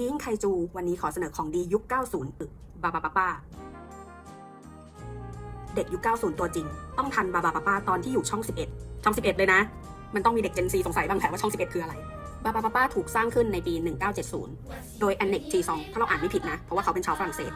อิงไคจู วันนี้ขอเสนอของดียุค 90 บาบาปาป้าเด็กยุค 90 ตัวจริง ต้องทันบาบาปาป้าตอนที่อยู่ช่อง 11 ช่อง 11 เลยนะ มันต้องมีเด็ก Gen Z สงสัยบ้างแหละว่าช่อง 11 คืออะไร บาบาปาป้าถูกสร้างขึ้นในปี 1970 โดยแอนเน็กจีซองถ้าเราอ่านไม่ผิดนะ เพราะว่าเขาเป็นชาวฝรั่งเศส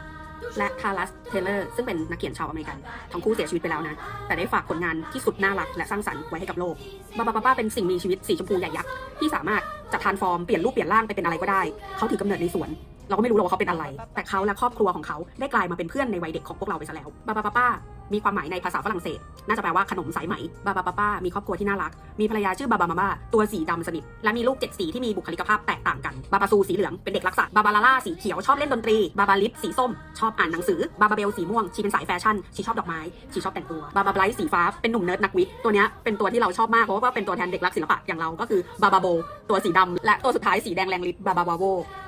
และทารัสเทเลอร์ ซึ่งเป็นนักเขียนชาวอเมริกัน ทั้งคู่เสียชีวิตไปแล้วนะ แต่ได้ฝากผลงานที่สุดน่ารักและสร้างสรรค์ไว้ให้กับโลก บาบาปาป้าเป็นสิ่งมีชีวิตสีชมพูใหญ่ยักษ์ที่สามารถ จะทานฟอร์มเปลี่ยนรูปเปลี่ยนร่างไปเป็นอะไรก็ได้ เขาถือกำเนิดในสวน เราก็ไม่รู้หรอกว่าเขาเป็นอะไร แต่เขาและครอบครัวของเขาได้กลายมาเป็นเพื่อนในวัยเด็กของพวกเราไปซะแล้วบาบาปาป้ามีความหมายในภาษาฝรั่งเศส น่าจะแปลว่าขนมสายไหม บาบาปาป้ามีครอบครัวที่น่ารัก มีภรรยาชื่อบาบามาบ้าตัวสีดำสนิท และมีลูกเจ็ดสีที่มีบุคลิกภาพแตกต่างกัน บาบาซูสีเหลือง เป็นเด็กรักสัตว์บาบาลาล่าสีเขียวชอบเล่นดนตรี บาบาลิสสีส้ม ชอบอ่านหนังสือ บาบาเบลสีม่วง ชีเป็นสายแฟชั่น ชีชอบดอกไม้ ชีชอบแต่งตัว บาบาไบรท์สีฟ้า เป็นหนุ่มเนิร์ดนักวิทย์ ตัวนี้เป็นตัวที่เราชอบมากเพราะว่าเป็นตัวแทนเด็กรักศิลปะอย่างเรา ก็คือบาบาโบ ตัวสีดำและตัวสุดท้ายสีแดงแรงฤทธิ์บาบาวาโว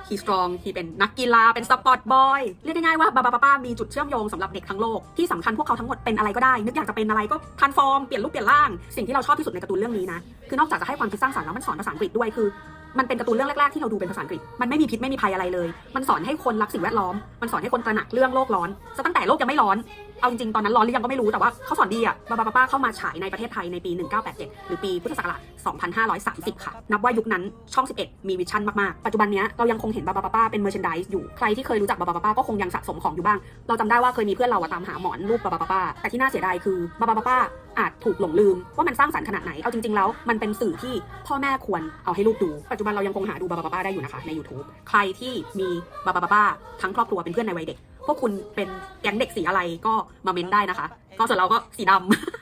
ฮีสตรองฮีเป็นนักกีฬาเป็นสปอร์ตบอยเรียกง่ายๆว่าบาบาป้ามีจุดเชื่อมโยงสำหรับเด็กทั้งโลกที่สำคัญพวกเขาทั้งหมดเป็นอะไรก็ได้ นึกอยากจะเป็นอะไรก็ทันฟอร์มเปลี่ยนรูปเปลี่ยนร่าง สิ่งที่เราชอบที่สุดในการ์ตูนเรื่องนี้นะคือนอกจากจะให้ความคิดสร้างสรรค์แล้วมันสอนภาษาอังกฤษด้วยคือมันเป็นการ์ตูนเรื่องแรก ๆ ที่เราดูเป็นภาษาอังกฤษ มันไม่มีพิษไม่มีภัยอะไรเลย มันสอนให้คนรักสิ่งแวดล้อม มันสอนให้คนตระหนักเรื่องโลกร้อนซะตั้งแต่โลกยังไม่ร้อนเอาจริงๆตอนนั้นร้อนหรือยังก็ไม่รู้แต่ว่าเขาสอนดีอะบาบาปาป้าเข้ามาฉายในประเทศไทยในปี 1987 หรือปีพุทธศักราช 2530 ค่ะ นับว่ายุคนั้นช่อง 11 มีวิชั่นมากๆ ปัจจุบันนี้เรายังคงเห็นบาบาปาป้าเป็นเมอร์ชนดิสอยู่ ใครที่เคยรู้จักบาบาปาป้าก็คงยังสะสมของอยู่บ้าง เราจำได้ว่าเคยมีเพื่อนเราอะตามหาหมอนรูปบาบาปาป้าแต่ที่น่าเสียดายคือบาบาปาป้าอาจถูกหลงลืมว่ามันสร้างสรรค์ขนาดไหน เอาจริง ๆ แล้ว มันเป็นสื่อที่พ่อแม่ควรเอาให้ลูกดู ปัจจุบันเรายังคงหาดูบาบาป้าได้อยู่นะคะใน YouTube ใครที่มีบาบาปาป้าทั้งครอบครัวเป็นเพื่อนในวัยเด็ก พวกคุณเป็นแก๊งเด็กสีอะไรก็มาเม้นได้นะคะ ก็ส่วนเราก็สีดำ